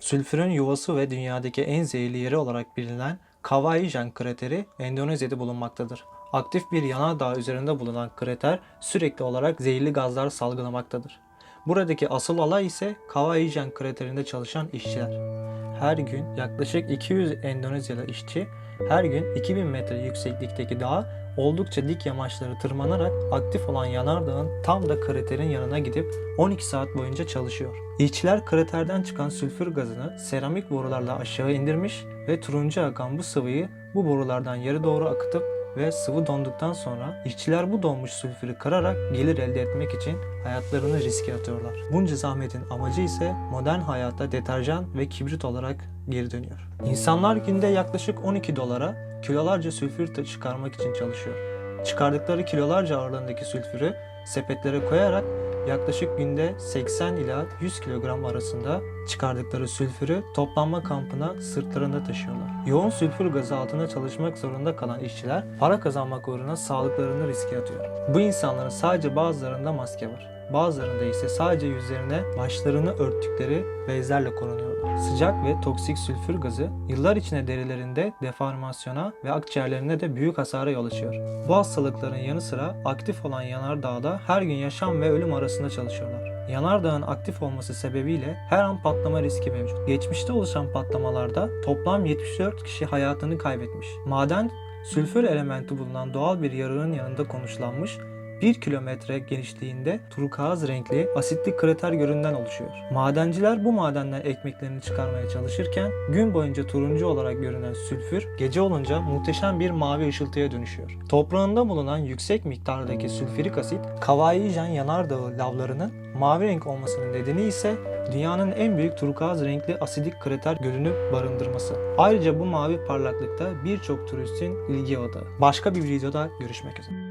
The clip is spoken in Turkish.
Sülfürün yuvası ve dünyadaki en zehirli yeri olarak bilinen Kawaijan krateri Endonezya'da bulunmaktadır. Aktif bir yanardağ üzerinde bulunan krater sürekli olarak zehirli gazlar salgılamaktadır. Buradaki asıl olay ise Kawaijan kraterinde çalışan işçiler. Her gün yaklaşık 200 Endonezyalı işçi her gün 2000 metre yükseklikteki dağa oldukça dik yamaçları tırmanarak aktif olan yanardağın tam da kraterin yanına gidip 12 saat boyunca çalışıyor. İşçiler kraterden çıkan sülfür gazını seramik borularla aşağı indirmiş ve turuncu akan bu sıvıyı bu borulardan yere doğru akıtıp ve sıvı donduktan sonra işçiler bu donmuş sülfürü kırarak gelir elde etmek için hayatlarını riske atıyorlar. Bunca zahmetin amacı ise modern hayata deterjan ve kibrit olarak geri dönüyor. İnsanlar günde yaklaşık 12 dolara kilolarca sülfür çıkarmak için çalışıyor. Çıkardıkları kilolarca ağırlığındaki sülfürü sepetlere koyarak yaklaşık günde 80 ila 100 kilogram arasında çıkardıkları sülfürü toplanma kampına sırtlarında taşıyorlar. Yoğun sülfür gazı altında çalışmak zorunda kalan işçiler para kazanmak uğruna sağlıklarını riske atıyor. Bu insanların sadece bazılarında maske var. Bazılarında ise sadece yüzlerine başlarını örttükleri bezlerle korunuyorlar. Sıcak ve toksik sülfür gazı yıllar içinde derilerinde deformasyona ve akciğerlerinde de büyük hasara yol açıyor. Bu hastalıkların yanı sıra aktif olan yanardağda her gün yaşam ve ölüm arasında çalışıyorlar. Yanardağın aktif olması sebebiyle her an patlama riski mevcut. Geçmişte oluşan patlamalarda toplam 74 kişi hayatını kaybetmiş. Maden sülfür elementi bulunan doğal bir yarığın yanında konuşlanmış 1 kilometre genişliğinde turkuaz renkli asitli krater göründen oluşuyor. Madenciler bu madenden ekmeklerini çıkarmaya çalışırken gün boyunca turuncu olarak görünen sülfür gece olunca muhteşem bir mavi ışıltıya dönüşüyor. Toprağında bulunan yüksek miktardaki sülfürik asit Kawaijan yanardağı lavlarının mavi renk olmasının nedeni ise dünyanın en büyük turkuaz renkli asidik krater gölünü barındırması. Ayrıca bu mavi parlaklıkta birçok turistin ilgi odağı. Başka bir videoda görüşmek üzere.